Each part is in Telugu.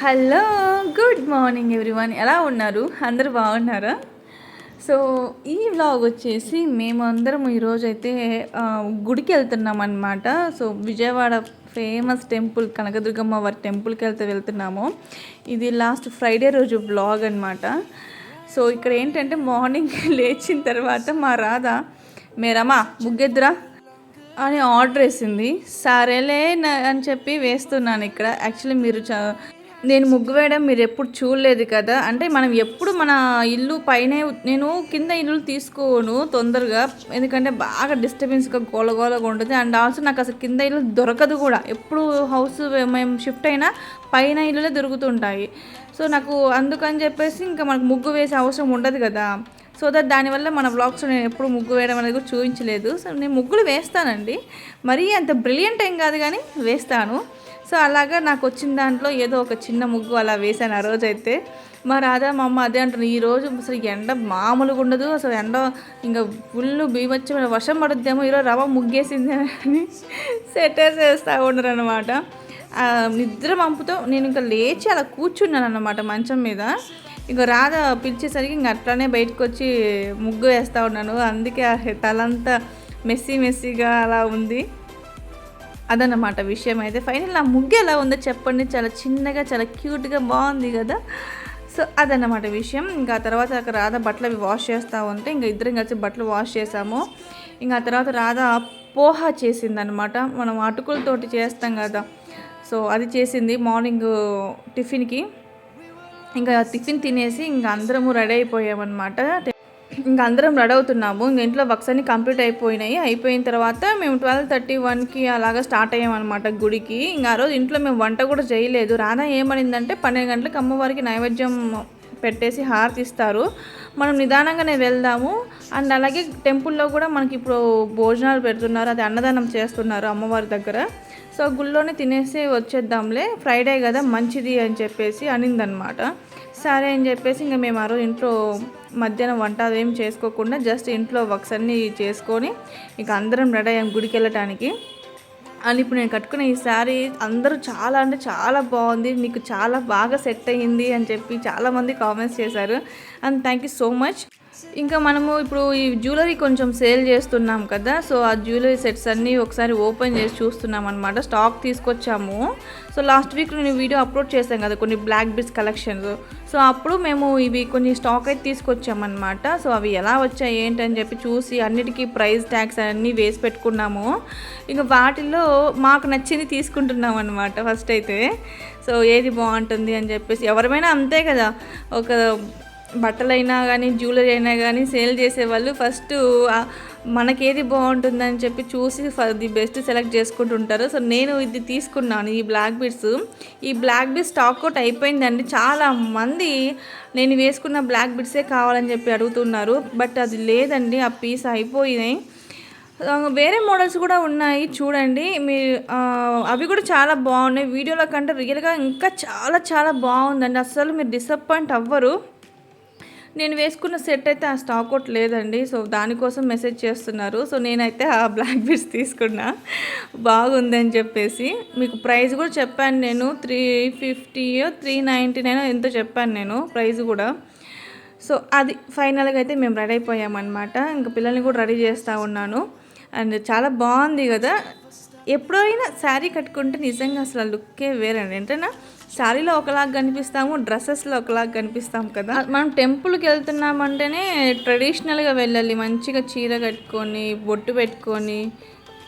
Hello good morning everyone. ఎలా ఉన్నారు? అందరు బాగున్నారా? సో ఈ వ్లాగ్ వచ్చేసి మేము అందరం ఈరోజు అయితే గుడికి వెళ్తున్నాం అనమాట so Vijayawada famous temple Kanakadurgamma వారి టెంపుల్కి వెళ్తే వెళ్తున్నాము. ఇది లాస్ట్ ఫ్రైడే రోజు వ్లాగ్ అనమాట సో ఇక్కడ ఏంటంటే మార్నింగ్ లేచిన తర్వాత మా రాధ మేరమ్మా ముగ్గెద్దురా అని ఆర్డర్ వేసింది. సరేలే అని చెప్పి వేస్తున్నాను ఇక్కడ. యాక్చువల్లీ మీరు చ నేను ముగ్గు వేయడం మీరు ఎప్పుడు చూడలేదు కదా. అంటే మనం ఎప్పుడు మన ఇల్లు పైనే నేను కింద ఇల్లు తీసుకోను తొందరగా. ఎందుకంటే బాగా డిస్టర్బెన్స్గా గోలగోలగా ఉంటుంది. అండ్ ఆల్సో నాకు అసలు కింద ఇల్లు దొరకదు కూడా. ఎప్పుడు హౌస్ మేము షిఫ్ట్ అయినా పైన ఇల్లులే దొరుకుతుంటాయి. సో నాకు అందుకని చెప్పేసి ఇంకా మనకు ముగ్గు వేసే అవసరం ఉండదు కదా. సో దట్ దానివల్ల మన బ్లాగ్స్ నేను ఎప్పుడు ముగ్గు వేయడం అనేది కూడా చూపించలేదు. సో నేను ముగ్గులు వేస్తానండి. మరీ అంత బ్రిలియంట్ ఏం కాదు కానీ వేస్తాను. సో అలాగా నాకు వచ్చిన దాంట్లో ఏదో ఒక చిన్న ముగ్గు అలా వేశాను ఆ రోజైతే. మా రాధా మా అమ్మ అదే అంటున్నారు ఈరోజు అసలు ఎండ మామూలుగా ఉండదు అసలు ఎండ ఇంకా ఫుల్ బీభత్సమైన వర్షం పడుద్దేమో ఈరోజు రవ్వ ముగ్గేసింది అని సెటర్స్ వేస్తూ ఉండరు అనమాట నిద్ర పంపుతో నేను ఇంకా లేచి అలా కూర్చున్నాను అనమాట మంచం మీద. ఇంక రాధ పిలిచేసరికి ఇంక అట్లానే బయటకు వచ్చి ముగ్గు వేస్తూ ఉన్నాను. అందుకే ఆ తలంతా మెస్సీ మెస్సీగా అలా ఉంది. అదన్నమాట విషయం అయితే. ఫైనల్ నా ముగ్గు ఎలా ఉందో చెప్పండి. చాలా చిన్నగా చాలా క్యూట్గా బాగుంది కదా. సో అదన్నమాట విషయం. ఇంకా ఆ తర్వాత అక్కడ రాధ బట్టలు అవి వాష్ చేస్తూ ఉంటే ఇంకా ఇద్దరం కలిసి బట్టలు వాష్ చేసాము. ఇంకా ఆ తర్వాత రాధ పోహా చేసిందనమాట మనం అటుకులతోటి చేస్తాం కదా. సో అది చేసింది మార్నింగ్ టిఫిన్కి. ఇంకా టిఫిన్ తినేసి ఇంకా అందరము రెడీ అయిపోయామన్నమాట. ఇంకా అందరం రెడీ అవుతున్నాము. ఇంక ఇంట్లో వర్క్స్ అన్ని కంప్లీట్ అయిపోయినాయి. అయిపోయిన తర్వాత మేము ట్వెల్వ్ థర్టీ వన్కి అలాగా స్టార్ట్ అయ్యామన్నమాట గుడికి. ఇంకా ఆ రోజు ఇంట్లో మేము వంట కూడా చేయలేదు. రాధా ఏమనిందంటే పన్నెండు గంటలకు అమ్మవారికి నైవేద్యం పెట్టేసి హారతి ఇస్తారు. మనం నిదానంగానే వెళ్దాము. అండ్ అలాగే టెంపుల్లో కూడా మనకి ఇప్పుడు భోజనాలు పెడుతున్నారు. అది అన్నదానం చేస్తున్నారు అమ్మవారి దగ్గర. సో గుళ్ళోనే తినేసి వచ్చేద్దాంలే. ఫ్రైడే కదా మంచిది అని చెప్పేసి అనిందనమాట సరే అని చెప్పేసి ఇంకా మేము ఆ రోజు ఇంట్లో మధ్యాహ్నం వంట అదేం చేసుకోకుండా జస్ట్ ఇంట్లో వర్క్స్ అన్నీ చేసుకొని ఇక అందరం రెడీ అయ్యాం గుడికి వెళ్ళటానికి. అని ఇప్పుడు నేను కట్టుకున్న ఈ శారీ అందరూ చాలా అంటే చాలా బాగుంది నీకు చాలా బాగా సెట్ అయ్యింది అని చెప్పి చాలామంది కామెంట్స్ చేశారు. And thank you so much ఇంకా మనము ఇప్పుడు ఈ జ్యువెలరీ కొంచెం సేల్ చేస్తున్నాం కదా సో ఆ జ్యువెలరీ సెట్స్ అన్నీ ఒకసారి ఓపెన్ చేసి చూస్తున్నాం అనమాట స్టాక్ తీసుకొచ్చాము. సో లాస్ట్ వీక్ నేను వీడియో అప్లోడ్ చేశాను కదా కొన్ని బ్లాక్ బిట్స్ కలెక్షన్స్ సో అప్పుడు మేము ఇవి కొన్ని స్టాక్ అయితే తీసుకొచ్చామన్నమాట సో అవి ఎలా వచ్చాయి ఏంటని చెప్పి చూసి అన్నిటికీ ప్రైస్ ట్యాక్స్ అన్నీ వేసి పెట్టుకున్నాము. ఇంకా వాటిల్లో మాకు నచ్చింది తీసుకుంటున్నాం అనమాట ఫస్ట్ అయితే. సో ఏది బాగుంటుంది అని చెప్పేసి ఎవరిమైనా అంతే కదా ఒక బట్టలైనా కానీ జ్యువెలరీ అయినా కానీ సేల్ చేసేవాళ్ళు ఫస్ట్ మనకేది బాగుంటుందని చెప్పి చూసి ది బెస్ట్ సెలెక్ట్ చేసుకుంటుంటారు. సో నేను ఇది తీసుకున్నాను ఈ బ్లాక్ బీడ్స్. ఈ బ్లాక్ బీడ్స్ స్టాక్అవుట్ అయిపోయిందండి. చాలా మంది నేను వేసుకున్న బ్లాక్ బీడ్సే కావాలని చెప్పి అడుగుతున్నారు. బట్ అది లేదండి ఆ పీస్ అయిపోయినాయి. వేరే మోడల్స్ కూడా ఉన్నాయి చూడండి. మీ అవి కూడా చాలా బాగున్నాయి వీడియోలో కంటే రియల్గా ఇంకా చాలా చాలా బాగుందండి అసలు మీరు డిసప్పాయింట్ అవ్వరు. నేను వేసుకున్న సెట్ అయితే ఆ స్టాక్ అవుట్ లేదండి. సో దానికోసం మెసేజ్ చేస్తున్నారు. సో నేనైతే ఆ బ్లాక్ బీడ్స్ తీసుకున్నా. బాగుందని చెప్పేసి. మీకు ప్రైస్ కూడా చెప్పాను నేను. త్రీ ఫిఫ్టీయో త్రీ నైంటీ నైన్ ఎంతో చెప్పాను నేను ప్రైస్ కూడా. సో అది ఫైనల్గా అయితే మేము రెడీ అయిపోయామన్నమాట. ఇంకా పిల్లల్ని కూడా రెడీ చేస్తూ ఉన్నాను. అండ్ చాలా బాగుంది కదా. ఎప్పుడైనా శారీ కట్టుకుంటే నిజంగా అసలు ఆ లుక్కే వేరండి. ఏంటన్నా శారీలో ఒకలాగా కనిపిస్తాము డ్రెస్సెస్లో ఒకలాగా కనిపిస్తాం కదా. మనం టెంపుల్కి వెళ్తున్నామంటేనే ట్రెడిషనల్గా వెళ్ళాలి. మంచిగా చీర కట్టుకొని బొట్టు పెట్టుకొని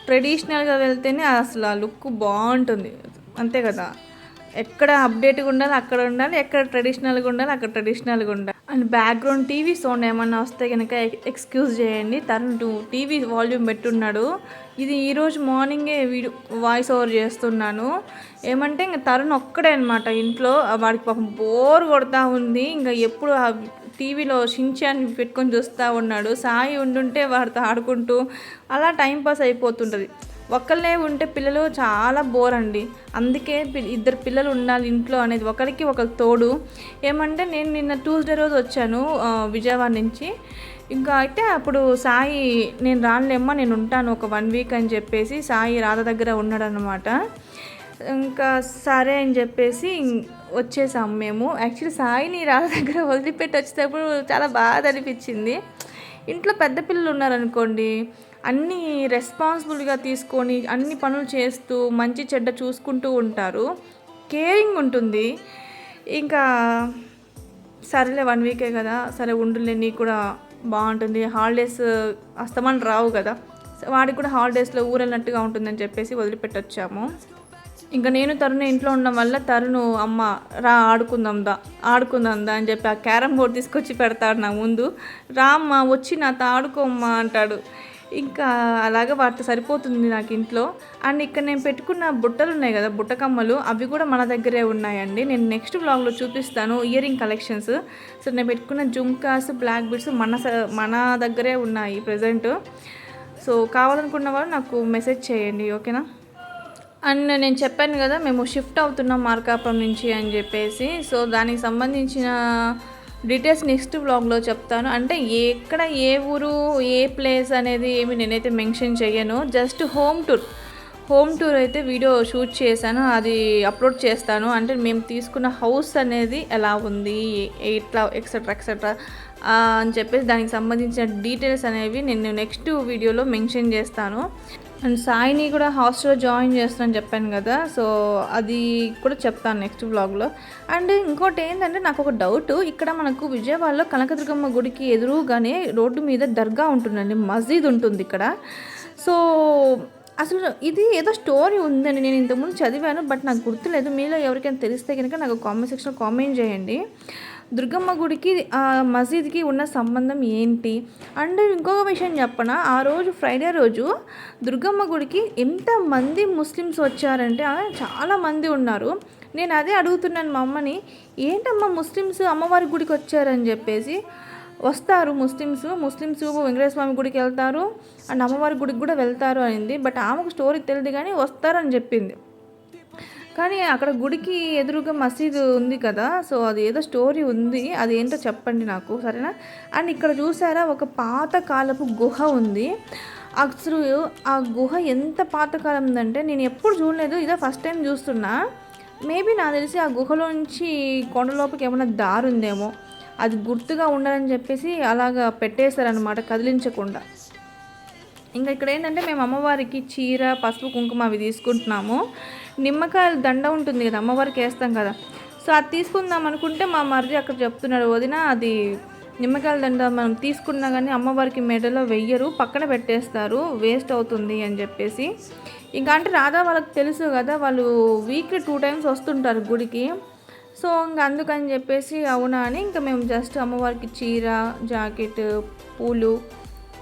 ట్రెడిషనల్గా వెళ్తేనే అసలు ఆ లుక్ బాగుంటుంది. అంతే కదా. ఎక్కడ అప్డేట్గా ఉండాలి అక్కడ ఉండాలి ఎక్కడ ట్రెడిషనల్గా ఉండాలి అక్కడ ట్రెడిషనల్గా ఉండాలి. అండ్ బ్యాక్గ్రౌండ్ టీవీ సౌండ్ ఏమన్నా వస్తే కనుక ఎక్స్క్యూజ్ చేయండి. తను టీవీ వాల్యూమ్ పెట్టున్నాడు. ఇది ఈరోజు మార్నింగే వీడియో వాయిస్ ఓవర్ చేస్తున్నాను. ఏమంటే ఇంకా తరుణ్ ఒక్కడే అనమాట ఇంట్లో. వాడికి పాపం బోర్ కొడతా ఉంది. ఇంకా ఎప్పుడు ఆ టీవీలో షించాన్ని పెట్టుకొని చూస్తూ ఉన్నాడు. సాయి ఉండుంటే వాడితో ఆడుకుంటూ అలా టైంపాస్ అయిపోతుంటుంది. ఒక్కళ్ళే ఉంటే పిల్లలు చాలా బోర్ అండి. అందుకే పి- ఇద్దరు పిల్లలు ఉండాలి ఇంట్లో అనేది ఒకరికి ఒకరు తోడు. ఏమంటే నేను నిన్న ట్యూస్డే రోజు వచ్చాను విజయవాడ నుంచి. ఇంకా అయితే అప్పుడు సాయి నేను రానులేమ్మా నేను ఉంటాను ఒక వన్ వీక్ అని చెప్పేసి సాయి రాధ దగ్గర ఉన్నాడనమాట ఇంకా సరే అని చెప్పేసి వచ్చేసాము మేము. యాక్చువల్లీ సాయిని రాధ దగ్గర వదిలిపెట్టి వచ్చేటప్పుడు చాలా బాధ అనిపించింది. ఇంట్లో పెద్ద పిల్లలు ఉన్నారనుకోండి అన్నీ రెస్పాన్సిబుల్గా తీసుకొని అన్ని పనులు చేస్తూ మంచి చెడ్డ చూసుకుంటూ ఉంటారు. కేరింగ్ ఉంటుంది. ఇంకా సరేలే వన్ వీకే కదా సరే ఉండులే నీకు కూడా బాగుంటుంది. హాలిడేస్ అస్తమానం రావు కదా. సో వాడికి కూడా హాలిడేస్లో ఊరెళ్ళినట్టుగా ఉంటుందని చెప్పేసి వదిలిపెట్టొచ్చాము. ఇంకా నేను తరుణ్ ఇంట్లో ఉండడం వల్ల తరుణు అమ్మ రా ఆడుకుందాం దా ఆడుకుందాం దా అని చెప్పి ఆ క్యారమ్ బోర్డ్ తీసుకొచ్చి పెడతాడు నా ముందు. రా అమ్మ వచ్చి నాతో ఆడుకోమ్మా అంటాడు. ఇంకా అలాగా వాటితో సరిపోతుంది నాకు ఇంట్లో. అండ్ ఇక్కడ నేను పెట్టుకున్న బుట్టలు ఉన్నాయి కదా బుట్ట కమ్మలు అవి కూడా మన దగ్గరే ఉన్నాయండి. నేను నెక్స్ట్ బ్లాగ్లో చూపిస్తాను ఇయర్ రింగ్ కలెక్షన్స్. సో నేను పెట్టుకున్న జుమ్కాస్ బ్లాక్ బిట్స్ మన స- మన దగ్గరే ఉన్నాయి ప్రజెంట్. సో కావాలనుకున్న వాళ్ళు నాకు మెసేజ్ చేయండి ఓకేనా? అండ్ నేను చెప్పాను కదా మేము షిఫ్ట్ అవుతున్నాం మార్కాపురం నుంచి అని చెప్పేసి. సో దానికి సంబంధించిన డీటెయిల్స్ నెక్స్ట్ బ్లాగ్లో చెప్తాను. అంటే ఎక్కడ ఏ ఊరు ఏ ప్లేస్ అనేది ఏమి నేనైతే మెన్షన్ చేయను just home tour. Home tour అయితే వీడియో షూట్ చేశాను. అది అప్లోడ్ చేస్తాను. అంటే మేము తీసుకున్న హౌస్ అనేది ఎలా ఉంది ఎట్లా ఎక్సెట్రా ఎక్సెట్రా అని చెప్పేసి దానికి సంబంధించిన డీటెయిల్స్ అనేవి నేను నెక్స్ట్ వీడియోలో మెన్షన్ చేస్తాను. అండ్ సాయిని కూడా హాస్టల్లో జాయిన్ చేస్తానని చెప్పాను కదా సో అది కూడా చెప్తాను నెక్స్ట్ బ్లాగ్లో అండ్ ఇంకోటి ఏంటంటే నాకు ఒక డౌట్ ఇక్కడ మనకు విజయవాడలో కనకదుర్గమ్మ గుడికి ఎదురుగానే రోడ్డు మీద దర్గా ఉంటుందండి మస్జిద్ ఉంటుంది ఇక్కడ. సో అసలు ఇది ఏదో స్టోరీ ఉందని నేను ఇంతకుముందు చదివాను బట్ నాకు గుర్తులేదు మీలో ఎవరికైనా తెలిస్తే కనుక నాకు కామెంట్ సెక్షన్లో కామెంట్ చేయండి. దుర్గమ్మ గుడికి ఆ మసీద్కి ఉన్న సంబంధం ఏంటి? అండ్ ఇంకొక విషయం చెప్పన? ఆ రోజు ఫ్రైడే రోజు దుర్గమ్మ గుడికి ఎంతమంది ముస్లిమ్స్ వచ్చారంటే చాలామంది ఉన్నారు. నేను అదే అడుగుతున్నాను మా అమ్మని ఏంటమ్మా ముస్లిమ్స్ అమ్మవారి గుడికి వచ్చారని చెప్పేసి? వస్తారు ముస్లిమ్స్ ముస్లిమ్స్ వెంకటేశ్వర స్వామి గుడికి వెళ్తారు అండ్ అమ్మవారి గుడికి కూడా వెళ్తారు అనింది బట్ ఆమెకు స్టోరీ తెలియదు కానీ వస్తారని చెప్పింది. కానీ అక్కడ గుడికి ఎదురుగా మసీదు ఉంది కదా సో అది ఏదో స్టోరీ ఉంది. అది ఏంటో చెప్పండి నాకు సరేనా? అండ్ ఇక్కడ చూసారా ఒక పాత కాలపు గుహ ఉంది. అసలు ఆ గుహ ఎంత పాతకాలం ఉందంటే నేను ఎప్పుడు చూడలేదు ఇదే ఫస్ట్ టైం చూస్తున్నా. మేబీ నాకు తెలిసి ఆ గుహలో నుంచి కొండలోపలికి ఏమైనా దారి ఉందేమో. అది గుర్తుగా ఉండాలని చెప్పేసి అలాగా పెట్టేశారనమాట కదిలించకుండా. ఇంకా ఇక్కడ ఏంటంటే మేము అమ్మవారికి చీర పసుపు కుంకుమ అవి తీసుకుంటున్నాము. నిమ్మకాయల దండ ఉంటుంది కదా అమ్మవారికి వేస్తాం కదా. సో అది తీసుకుందాం అనుకుంటే మా మరిది అక్కడ చెప్తున్నాడు వదిన అది నిమ్మకాయల దండ మనం తీసుకున్నా కానీ అమ్మవారికి మెడలో వెయ్యరు పక్కన పెట్టేస్తారు వేస్ట్ అవుతుంది అని చెప్పేసి. ఇంకా అంటే రాధా వాళ్ళకి తెలుసు కదా వాళ్ళు వీక్లీ టూ టైమ్స్ వస్తుంటారు గుడికి. సో ఇంకా అందుకని చెప్పేసి అవునా అని ఇంకా మేము జస్ట్ అమ్మవారికి చీర జాకెట్ పూలు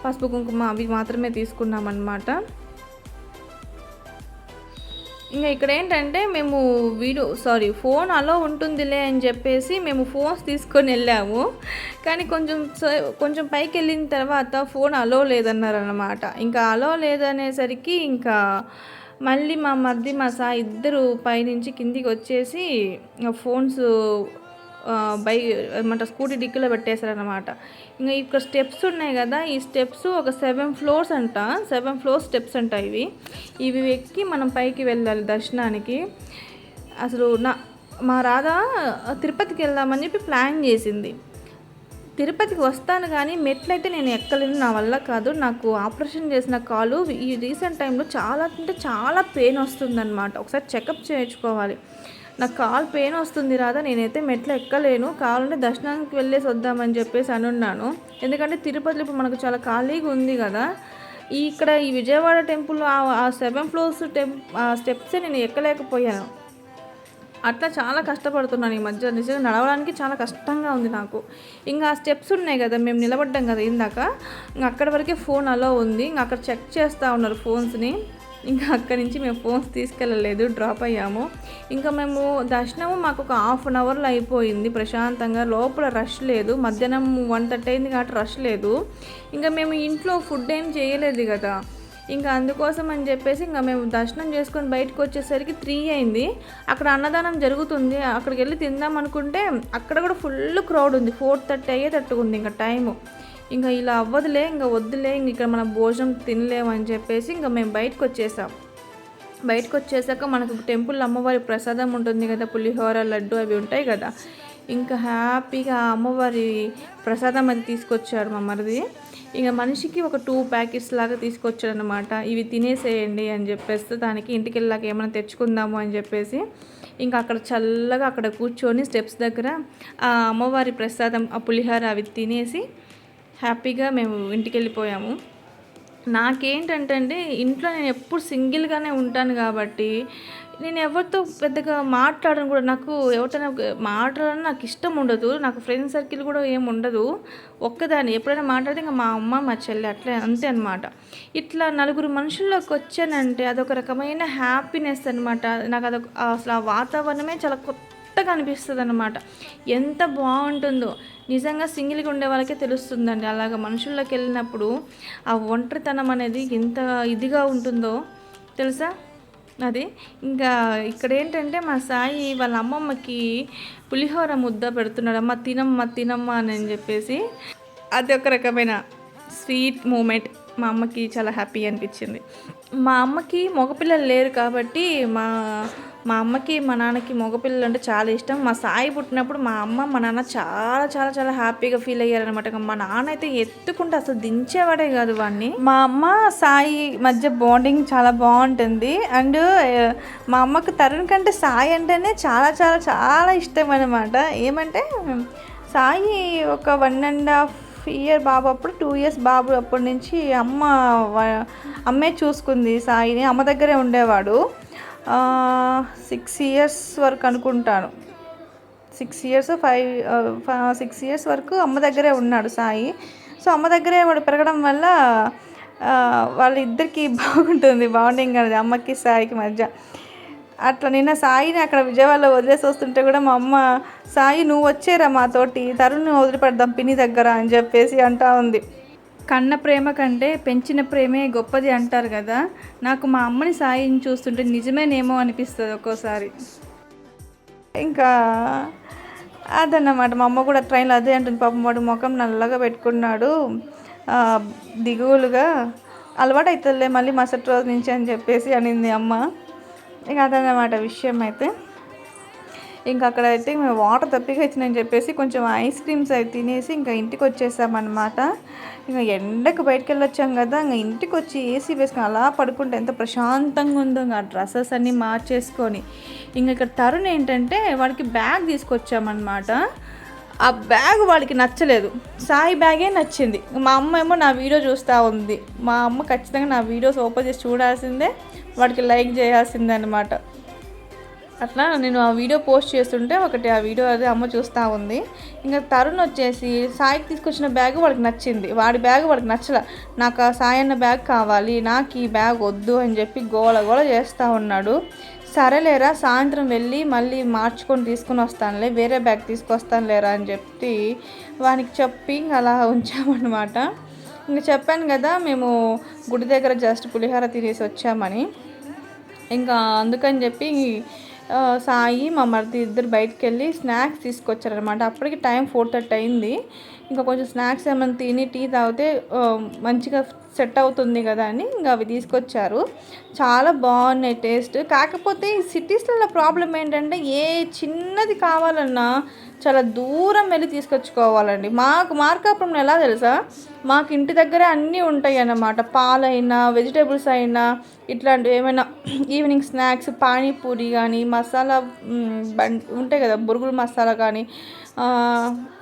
పసుపు కుంకుమ అవి మాత్రమే తీసుకున్నామన్నమాట. ఇంకా ఇక్కడ ఏంటంటే మేము వీడియో సారీ ఫోన్ అలో ఉంటుందిలే అని చెప్పేసి మేము ఫోన్స్ తీసుకొని వెళ్ళాము. కానీ కొంచెం కొంచెం పైకి వెళ్ళిన తర్వాత ఫోన్ అలో లేదన్నారనమాట ఇంకా అలో లేదనేసరికి ఇంకా మళ్ళీ మా మధ్య మా సా ఇద్దరు పైనుంచి కిందికి వచ్చేసి ఫోన్స్ బైక్ బై ఏమంట స్కూటీ డిక్కీలో పెట్టేశారనమాట ఇంకా ఇక్కడ స్టెప్స్ ఉన్నాయి కదా ఈ స్టెప్స్ ఒక సెవెన్ ఫ్లోర్స్ అంట సెవెన్ ఫ్లోర్స్ స్టెప్స్ అంట ఇవి. ఇవి ఎక్కి మనం పైకి వెళ్ళాలి దర్శనానికి. అసలు నా మా రాధ తిరుపతికి వెళ్దామని చెప్పి ప్లాన్ చేసింది. తిరుపతికి వస్తాను కానీ మెట్లయితే నేను ఎక్కలేను నా వల్ల కాదు. నాకు ఆపరేషన్ చేసిన కాలు ఈ రీసెంట్ టైంలో చాలా అంటే చాలా పెయిన్ వస్తుందన్నమాట. ఒకసారి చెకప్ చేయించుకోవాలి. నాకు కాలు పెయిన్ వస్తుంది రాదా నేనైతే మెట్లు ఎక్కలేను. కావాలంటే దర్శనానికి వెళ్ళేసి వద్దామని చెప్పేసి అనున్నాను. ఎందుకంటే తిరుపతిలో ఇప్పుడు మనకు చాలా ఖాళీగా ఉంది కదా. ఈ ఇక్కడ ఈ విజయవాడ టెంపుల్ ఆ సెవెన్ ఫ్లోర్స్ టెంప్ ఆ స్టెప్సే నేను ఎక్కలేకపోయాను. అట్లా చాలా కష్టపడుతున్నాను ఈ మధ్య. నిజంగా నడవడానికి చాలా కష్టంగా ఉంది నాకు. ఇంకా ఆ స్టెప్స్ ఉన్నాయి కదా మేము నిలబడ్డాం కదా ఇందాక. అక్కడ అక్కడి వరకే ఫోన్ అలో ఉంది. ఇంకా అక్కడ చెక్ చేస్తూ ఉన్నారు ఫోన్స్ని. ఇంకా అక్కడి నుంచి మేము ఫోన్స్ తీసుకెళ్ళలేదు డ్రాప్ అయ్యాము. ఇంకా మేము దర్శనము మాకు ఒక హాఫ్ అన్ అవర్లో అయిపోయింది. ప్రశాంతంగా లోపల రష్ లేదు. మధ్యాహ్నం వన్ థర్టీ అయింది కాబట్టి రష్ లేదు. ఇంకా మేము ఇంట్లో ఫుడ్ ఏం చేయలేదు కదా. ఇంకా అందుకోసం అని చెప్పేసి ఇంకా మేము దర్శనం చేసుకొని బయటకు వచ్చేసరికి త్రీ అయింది. అక్కడ అన్నదానం జరుగుతుంది. అక్కడికి వెళ్ళి తిందాం అనుకుంటే అక్కడ కూడా ఫుల్ క్రౌడ్ ఉంది. ఫోర్ థర్టీ అయ్యేటట్టుగా ఉంది ఇంకా టైము. ఇంకా ఇలా అవ్వదులే ఇంకా వద్దులే ఇంక ఇక్కడ మనం భోజనం తినలేము అని చెప్పేసి ఇంకా మేము బయటకు వచ్చేసాం బయటకు వచ్చేసాక మనకు టెంపుల్ అమ్మవారి ప్రసాదం ఉంటుంది కదా పులిహోర లడ్డు అవి ఉంటాయి కదా. ఇంకా హ్యాపీగా అమ్మవారి ప్రసాదం అది తీసుకొచ్చాడు మా మరిది. ఇంకా మనిషికి ఒక టూ ప్యాకెట్స్ లాగా తీసుకొచ్చాడు అనమాట ఇవి తినేసేయండి అని చెప్పేసి దానికి ఇంటికి వెళ్ళాక ఏమైనా తెచ్చుకుందాము అని చెప్పేసి ఇంకా అక్కడ చల్లగా అక్కడ కూర్చొని స్టెప్స్ దగ్గర ఆ అమ్మవారి ప్రసాదం ఆ పులిహోర అవి తినేసి హ్యాపీగా మేము ఇంటికి వెళ్ళిపోయాము నాకేంటంటే అండి ఇంట్లో నేను ఎప్పుడు సింగిల్గానే ఉంటాను కాబట్టి నేను ఎవరితో పెద్దగా మాట్లాడను కూడా. నాకు ఎవరితో మాట్లాడడం నాకు ఇష్టం ఉండదు. నాకు ఫ్రెండ్ సర్కిల్ కూడా ఏం ఉండదు. ఒక్కదాన్ని. ఎప్పుడైనా మాట్లాడితే ఇంకా మా అమ్మ మా చెల్లి అట్లే అంతే అనమాట ఇట్లా నలుగురు మనుషుల్లోకి వచ్చానంటే అదొక రకమైన హ్యాపీనెస్ అనమాట నాకు అదొక అసలు ఆ వాతావరణమే చాలా కొత్త కొత్తగా అనిపిస్తుంది అనమాట ఎంత బాగుంటుందో. నిజంగా సింగిల్గా ఉండే వాళ్ళకే తెలుస్తుందండి. అలాగ మనుషుల్లోకి వెళ్ళినప్పుడు ఆ ఒంటరితనం అనేది ఎంత ఇదిగా ఉంటుందో. తెలుసా? అది. ఇంకా ఇక్కడ ఏంటంటే మా సాయి వాళ్ళ అమ్మమ్మకి పులిహోర ముద్ద పెడుతున్నాడు. అమ్మ తినమ్మ తినమ్మ అని చెప్పేసి అది ఒక రకమైన స్వీట్ మూమెంట్ మా అమ్మకి చాలా హ్యాపీ అనిపించింది. మా అమ్మకి మగపిల్లలు లేరు కాబట్టి మా మా అమ్మకి మా నాన్నకి మగపిల్లలు అంటే చాలా ఇష్టం. మా సాయి పుట్టినప్పుడు మా అమ్మ మా నాన్న చాలా చాలా చాలా హ్యాపీగా ఫీల్ అయ్యారనమాట మా నాన్న అయితే ఎత్తుకుంటే అసలు దించేవాడే కాదు వాడిని. మా అమ్మ సాయి మధ్య బాండింగ్ చాలా బాగుంటుంది. అండ్ మా అమ్మకు తరుణ్ కంటే సాయి అంటేనే చాలా చాలా చాలా ఇష్టం అనమాట ఏమంటే సాయి ఒక వన్ అండ్ హాఫ్ ఇయర్ బాబు అప్పుడు టూ ఇయర్స్ బాబు అప్పటి నుంచి అమ్మ అమ్మే చూసుకుంది సాయిని. అమ్మ దగ్గరే ఉండేవాడు. సిక్స్ ఇయర్స్ వరకు అనుకుంటాను. Six years five six years వరకు అమ్మ దగ్గరే ఉన్నాడు సాయి. సో అమ్మ దగ్గరే వాడు పెరగడం వల్ల వాళ్ళిద్దరికీ వాళ్ళిద్దరికి బాగుంటుంది బాండింగ్ అనేది అమ్మకి సాయికి మధ్య. అట్లా నిన్న సాయిని అక్కడ విజయవాడలో వదిలేసి వస్తుంటే కూడా మా అమ్మ సాయి నువ్వు వచ్చేరా మాతోటి తరుణ్ వదిలిపెడదాం పిన్ని దగ్గర అని చెప్పేసి అంటా ఉంది. కన్న ప్రేమ కంటే పెంచిన ప్రేమే గొప్పది అంటారు కదా. నాకు మా అమ్మని సాయిని చూస్తుంటే నిజమేనేమో అనిపిస్తుంది ఒక్కోసారి. ఇంకా అదన్నమాట. మా అమ్మ కూడా ట్రైన్లో అదే అంటుంది. పాపం వాడు ముఖం నల్లగా పెట్టుకున్నాడు. దిగువలుగా అలవాటు అవుతుందిలే మళ్ళీ మరుసటి రోజు నుంచి అని చెప్పేసి అనింది అమ్మ. ఇంకా అదన్నమాట విషయం అయితే. ఇంకా అక్కడ అయితే మేము వాటర్ తప్పిగా ఇచ్చినని చెప్పేసి కొంచెం ఐస్ క్రీమ్స్ అవి తినేసి ఇంకా ఇంటికి వచ్చేసామన్నమాట. ఇంకా ఎండకు బయటకు వెళ్ళొచ్చాం కదా ఇంకా ఇంటికి వచ్చి ఏసీ వేసుకొని అలా పడుకుంటే ఎంత ప్రశాంతంగా ఉందో ఇంకా డ్రెస్సెస్ అన్నీ మార్చేసుకొని. ఇంకా ఇక్కడ తరుణ్ ఏంటంటే వాడికి బ్యాగ్ తీసుకొచ్చామన్నమాట. ఆ బ్యాగ్ వాడికి నచ్చలేదు. సాయి బ్యాగే నచ్చింది. మా అమ్మ ఏమో నా వీడియో చూస్తూ ఉంది. మా అమ్మ ఖచ్చితంగా నా వీడియోస్ ఓపెన్ చేసి చూడాల్సిందే వాడికి లైక్ చేయాల్సిందే అనమాట అట్లా నేను ఆ వీడియో పోస్ట్ చేస్తుంటే ఒకటి ఆ వీడియో అది అమ్మ చూస్తూ ఉంది. ఇంకా తరుణ్ వచ్చేసి సాయికి తీసుకొచ్చిన బ్యాగ్ వాడికి నచ్చింది. వాడి బ్యాగ్ వాడికి నచ్చల. నాకు ఆ సాయి అన్న బ్యాగ్ కావాలి నాకు ఈ బ్యాగ్ వద్దు అని చెప్పి గోల గోల చేస్తూ ఉన్నాడు. సరేలేరా సాయంత్రం వెళ్ళి మళ్ళీ మార్చుకొని తీసుకుని వస్తానులే వేరే బ్యాగ్ తీసుకొస్తాను లేరా అని చెప్పి వానికి చెప్పి అలా ఉంచామన్నమాట. ఇంకా చెప్పాను కదా మేము గుడి దగ్గర జస్ట్ పులిహోర తినేసి వచ్చామని. ఇంకా అందుకని చెప్పి సాయి మా మరిది ఇద్దరు బయటకు వెళ్ళి స్నాక్స్ తీసుకొచ్చారనమాట అప్పటికి టైం ఫోర్ థర్టీ అయింది. ఇంకా కొంచెం స్నాక్స్ ఏమైనా తిని టీ తాగితే మంచిగా సెట్ అవుతుంది కదా అని ఇంకా అవి తీసుకొచ్చారు. చాలా బాగున్నాయి టేస్ట్. కాకపోతే సిటీస్లలో ప్రాబ్లం ఏంటంటే ఏ చిన్నది కావాలన్నా చాలా దూరం వెళ్ళి తీసుకొచ్చుకోవాలండి. మాకు మార్కాపురం ఎలా తెలుసా? మాకు ఇంటి దగ్గరే అన్నీ ఉంటాయి అన్నమాట పాలైనా వెజిటేబుల్స్ అయినా ఇట్లాంటివి ఏమైనా ఈవినింగ్ స్నాక్స్ పానీపూరి కానీ మసాలా బండి ఉంటాయి కదా బురుగులు మసాలా కానీ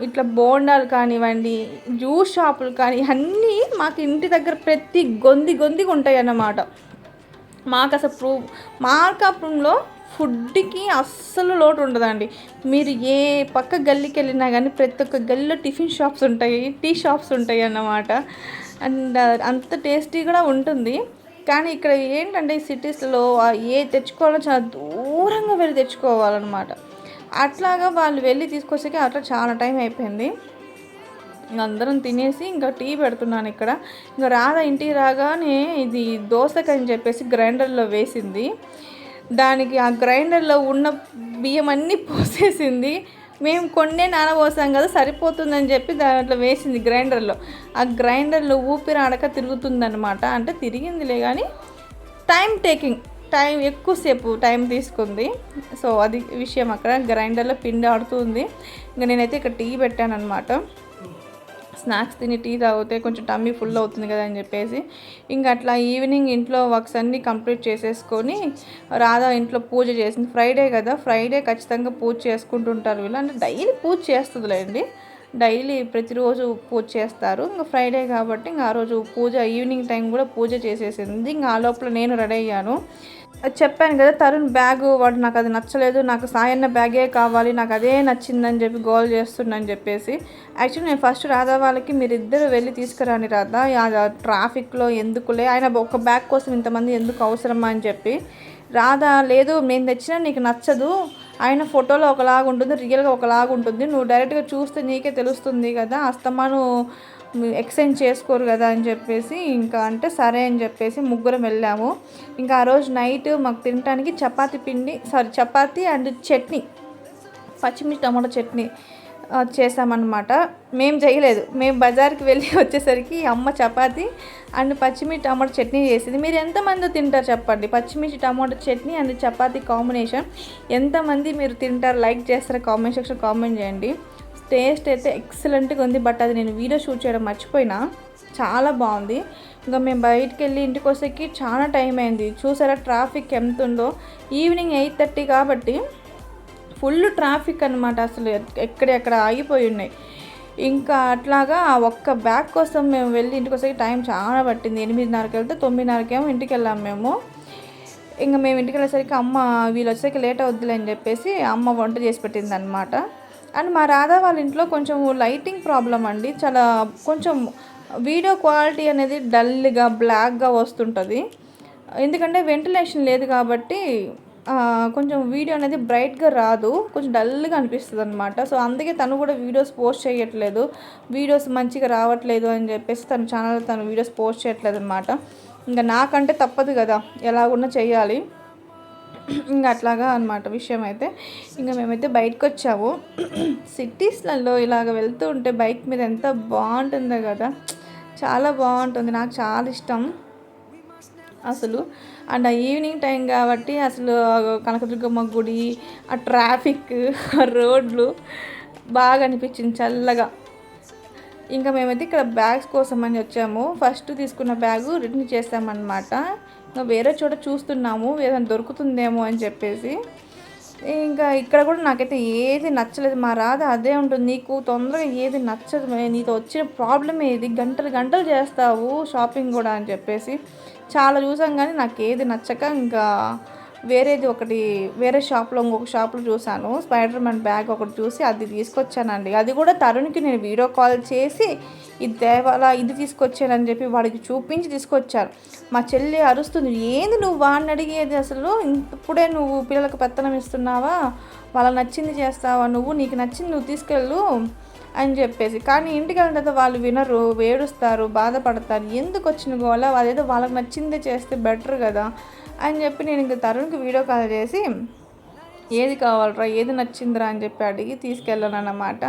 ఇట్లా బోండాలు కానివ్వండి జ్యూస్ షాపులు కానీ అన్నీ మాకు ఇంటి దగ్గర ప్రతి గొంది గొందిగా ఉంటాయి అన్నమాట మాకు అసలు ప్రూ మార్కాపురంలో ఫుడ్కి అస్సలు లోటు ఉండదండి మీరు ఏ పక్క గల్లీకి వెళ్ళినా కానీ ప్రతి ఒక్క గల్లీలో టిఫిన్ షాప్స్ ఉంటాయి టీ షాప్స్ ఉంటాయి అన్నమాట. అండ్ అంత టేస్టీ కూడా ఉంటుంది. కానీ ఇక్కడ ఏంటంటే సిటీస్లో ఏ తెచ్చుకోవాలో చాలా దూరంగా వెళ్ళి తెచ్చుకోవాలన్నమాట. అట్లాగా వాళ్ళు వెళ్ళి తీసుకొచ్చాక అట్లా చాలా టైం అయిపోయింది. అందరం తినేసి ఇంకా టీ పెడుతున్నాను ఇక్కడ. ఇంకా రాధ ఇంటికి రాగానే ఇది దోసకని చెప్పేసి గ్రైండర్లో వేసింది. దానికి ఆ గ్రైండర్లో ఉన్న బియ్యం అన్నీ పోసేసింది. మేము కొన్నే నానబోసాం కదా సరిపోతుందని చెప్పి దాంట్లో వేసింది గ్రైండర్లో. ఆ గ్రైండర్లో ఊపిరి ఆడక తిరుగుతుందనమాట అంటే తిరిగిందిలే కానీ టైం టేకింగ్ టైం ఎక్కువసేపు టైం తీసుకుంది. సో అది విషయం అక్కడ గ్రైండర్లో పిండి ఆడుతుంది ఇంకా నేనైతే ఇక్కడ టీ పెట్టాను అనమాట స్నాక్స్ తిని టీ తాగితే కొంచెం టమ్మీ ఫుల్ అవుతుంది కదా అని చెప్పేసి. ఇంకా అట్లా ఈవినింగ్ ఇంట్లో వర్క్స్ అన్నీ కంప్లీట్ చేసేసుకొని రాధా ఇంట్లో పూజ చేసింది. ఫ్రైడే కదా ఫ్రైడే ఖచ్చితంగా పూజ చేసుకుంటుంటారు వీళ్ళు. అంటే డైలీ పూజ చేస్తుందిలేండి. డైలీ ప్రతిరోజు పూజ చేస్తారు. ఇంకా ఫ్రైడే కాబట్టి ఇంకా ఆ రోజు పూజ ఈవినింగ్ టైం కూడా పూజ చేసేసింది. ఇంకా ఆ లోపల నేను రెడీ అయ్యాను. చెప్పాను కదా తరుణ్ బ్యాగ్ వాడు నాకు అది నచ్చలేదు నాకు సాయన్న బ్యాగే కావాలి నాకు అదే నచ్చిందని చెప్పి గోల్ చేస్తుందని చెప్పేసి. యాక్చువల్లీ నేను ఫస్ట్ రాధా వాళ్ళకి మీరు ఇద్దరు వెళ్ళి తీసుకురాని రాధా ఆ ట్రాఫిక్లో ఎందుకులే ఆయన ఒక బ్యాగ్ కోసం ఇంతమంది ఎందుకు అవసరమా అని చెప్పి. రాధా లేదు నేను తెచ్చినా నీకు నచ్చదు ఆయన ఫోటోలో ఒకలాగా ఉంటుంది రియల్గా ఒకలాగా ఉంటుంది నువ్వు డైరెక్ట్గా చూస్తే నీకే తెలుస్తుంది కదా అస్తమాను ఎక్స్చేంజ్ చేసుకోరు కదా అని చెప్పేసి ఇంకా అంటే సరే అని చెప్పేసి ముగ్గురం వెళ్ళాము. ఇంకా ఆ రోజు నైట్ మాకు తినడానికి చపాతి పిండి సారీ చపాతి అండ్ చట్నీ పచ్చిమిర్చి టమాటో చట్నీ చేసామన్నమాట మేము చేయలేదు. మేము బజార్కి వెళ్ళి వచ్చేసరికి అమ్మ చపాతి అండ్ పచ్చిమిర్చి టమాటో చట్నీ చేసింది. మీరు ఎంతమంది తింటారు చెప్పండి? పచ్చిమిర్చి tomato chutney and chapati combination ఎంతమంది మీరు తింటారు? లైక్ చేస్తారో? కామెంట్ సెక్షన్ కామెంట్ చేయండి. టేస్ట్ అయితే ఎక్సలెంట్గా ఉంది బట్ అది నేను వీడియో షూట్ చేయడం మర్చిపోయినా. చాలా బాగుంది. ఇంకా మేము బయటికి వెళ్ళి ఇంటికి వచ్చేకి చాలా టైం అయింది. చూసారా ట్రాఫిక్ ఎంత ఉందో. ఈవినింగ్ ఎయిట్ థర్టీ కాబట్టి ఫుల్ ట్రాఫిక్ అనమాట అసలు ఎక్కడెక్కడ ఆగిపోయి ఉన్నాయి. ఇంకా అట్లాగా ఆ ఒక్క బ్యాగ్ కోసం మేము వెళ్ళి ఇంటికి వచ్చేకి టైం చాలా పట్టింది. ఎనిమిదిన్నరకి వెళ్తే తొమ్మిదిన్నరకేమో ఇంటికి వెళ్ళాము మేము. ఇంకా మేము ఇంటికి వెళ్ళేసరికి అమ్మ వీళ్ళు వచ్చేసరికి లేట్ అవుద్దిలే అని చెప్పేసి అమ్మ వంట చేసి పెట్టింది అనమాట అండ్ మా రాధా వాళ్ళ ఇంట్లో కొంచెం లైటింగ్ ప్రాబ్లం అండి. చాలా కొంచెం వీడియో క్వాలిటీ అనేది డల్గా బ్లాక్గా వస్తుంటుంది. ఎందుకంటే వెంటిలేషన్ లేదు కాబట్టి కొంచెం వీడియో అనేది బ్రైట్గా రాదు. కొంచెం డల్గా అనిపిస్తుంది అనమాట సో అందుకే తను కూడా వీడియోస్ పోస్ట్ చేయట్లేదు. వీడియోస్ మంచిగా రావట్లేదు అని చెప్పేసి తన ఛానల్ తను వీడియోస్ పోస్ట్ చేయట్లేదు అనమాట ఇంకా నాకంటే తప్పదు కదా ఎలాగున్నా చేయాలి. ఇంకా అట్లాగా అనమాట విషయం అయితే ఇంకా మేమైతే బయటకు వచ్చాము సిటీస్లలో ఇలాగ వెళ్తూ ఉంటే బైక్ మీద ఎంత బాగుంటుందో కదా. చాలా బాగుంటుంది. నాకు చాలా ఇష్టం. అసలు. అండ్ ఆ ఈవినింగ్ టైం కాబట్టి అసలు కనకదుర్గమ్మ గుడి ఆ ట్రాఫిక్ రోడ్లు బాగా అనిపించింది చల్లగా. ఇంకా మేమైతే ఇక్కడ బ్యాగ్స్ కోసం అని వచ్చాము. ఫస్ట్ తీసుకున్న బ్యాగు రిటర్న్ చేసామన్నమాట. వేరే చోట చూస్తున్నాము ఏదైనా దొరుకుతుందేమో అని చెప్పేసి. ఇంకా ఇక్కడ కూడా నాకైతే ఏది నచ్చలేదు. మా రాధ అదే ఉంటుంది నీకు తొందరగా ఏది నచ్చదు నీతో వచ్చిన ప్రాబ్లం ఏది? గంటలు గంటలు చేస్తావు షాపింగ్ కూడా అని చెప్పేసి. చాలా చూసాం కానీ నాకు ఏది నచ్చక ఇంకా వేరేది ఒకటి వేరే షాప్లో ఇంకొక షాప్లో చూశాను. స్పైడర్ మ్యాన్ బ్యాగ్ ఒకటి చూసి అది తీసుకొచ్చానండి. అది కూడా తరుణ్కి నేను వీడియో కాల్ చేసి ఇది దేవాలా ఇది తీసుకొచ్చానని చెప్పి వాడికి చూపించి తీసుకొచ్చాను. మా చెల్లి అరుస్తుంది ఏంది నువ్వు వాడిని అడిగేది అసలు? ఇప్పుడే నువ్వు పిల్లలకు పెత్తనం ఇస్తున్నావా? వాళ్ళ నచ్చింది చేస్తావా? నువ్వు నీకు నచ్చింది నువ్వు తీసుకెళ్ళు. అని చెప్పేసి. కానీ ఇంటికి వెళ్ళిన తర్వాత వాళ్ళు వినరు ఏడుస్తారు బాధపడతారు. ఎందుకు వచ్చిన గోళ అదేదో వాళ్ళకి నచ్చిందే చేస్తే బెటర్ కదా అని చెప్పి నేను ఇంక తరుణ్కి వీడియో కాల్ చేసి ఏది కావాలరా ఏది నచ్చిందిరా అని చెప్పి అడిగి తీసుకెళ్ళాను అన్నమాట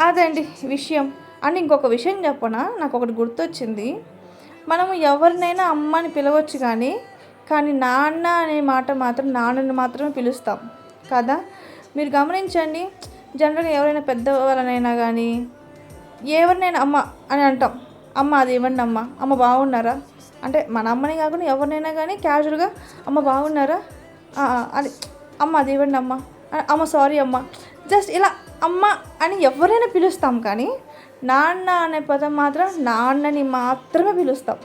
అదండి విషయం? అండ్ ఇంకొక విషయం చెప్పనా? నాకు ఒకటి గుర్తొచ్చింది. మనము ఎవరినైనా అమ్మని పిలవచ్చు కానీ కానీ నాన్న అనే మాట మాత్రం నాన్నని మాత్రమే పిలుస్తాం. కదా? మీరు గమనించండి జనరల్గా ఎవరైనా పెద్దవాళ్ళనైనా కానీ ఎవరినైనా అమ్మ అని అంటాం. అమ్మ అది ఇవ్వండి అమ్మ? అమ్మ బాగున్నారా? అంటే మన అమ్మని కాకుండా ఎవరినైనా కానీ క్యాజువల్గా అమ్మ బాగున్నారా? అది అమ్మ అది ఇవ్వండి అమ్మ? అమ్మ సారీ అమ్మ. జస్ట్ ఇలా అమ్మ అని ఎవరైనా పిలుస్తాం కానీ నాన్న అనే పదం మాత్రం నాన్నని మాత్రమే పిలుస్తాం.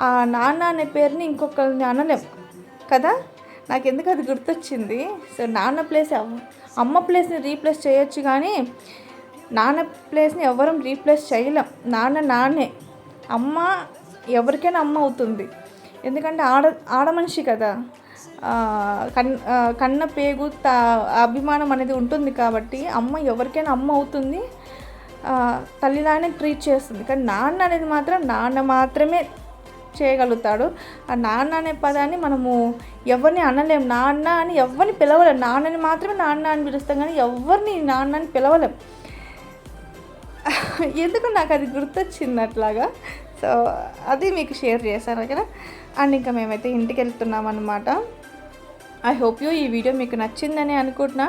ఆ నాన్న అనే పేరుని ఇంకొకరిని అనలేం. కదా? నాకు ఎందుకు అది గుర్తొచ్చింది? సో నాన్న ప్లేస్ అమ్మ ప్లేస్ని రీప్లేస్ చేయొచ్చు కానీ నాన్న ప్లేస్ని ఎవరం రీప్లేస్ చేయలేం. నాన్న నాన్నే. అమ్మ ఎవరికైనా అమ్మ అవుతుంది. ఎందుకంటే ఆడ ఆడ మనిషి కదా. కన్ కన్న పేగు తా అభిమానం అనేది ఉంటుంది కాబట్టి అమ్మ ఎవరికైనా అమ్మ అవుతుంది. తల్లిలానే ట్రీట్ చేస్తుంది. కానీ నాన్న అనేది మాత్రం నాన్న మాత్రమే చేయగలుగుతాడు. ఆ నాన్న అనే పదాన్ని మనము ఎవరిని అనలేం. నాన్న అని ఎవరిని పిలవలేం. నాన్నని మాత్రమే నాన్న అని పిలుస్తాం కానీ ఎవరిని నాన్న అని పిలవలేం. ఎందుకు నాకు అది గుర్తొచ్చింది అట్లాగా. సో అది మీకు షేర్ చేశాను కదా. అండ్ ఇంకా మేమైతే ఇంటికి వెళ్తున్నాం అనమాట ఐ హోప్ యూ ఈ వీడియో మీకు నచ్చిందని అనుకుంటున్నా.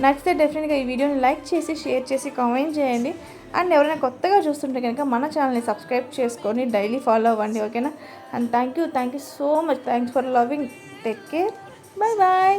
నచ్చితే డెఫినెట్గా ఈ వీడియోని లైక్ చేసి షేర్ చేసి కామెంట్ చేయండి. అండ్ ఎవరైనా కొత్తగా చూస్తుంటే కనుక మన ఛానల్ని సబ్స్క్రైబ్ చేసుకొని డైలీ ఫాలో అవ్వండి ఓకేనా? And thank you thank you so much. Thanks for loving take care. Bye bye.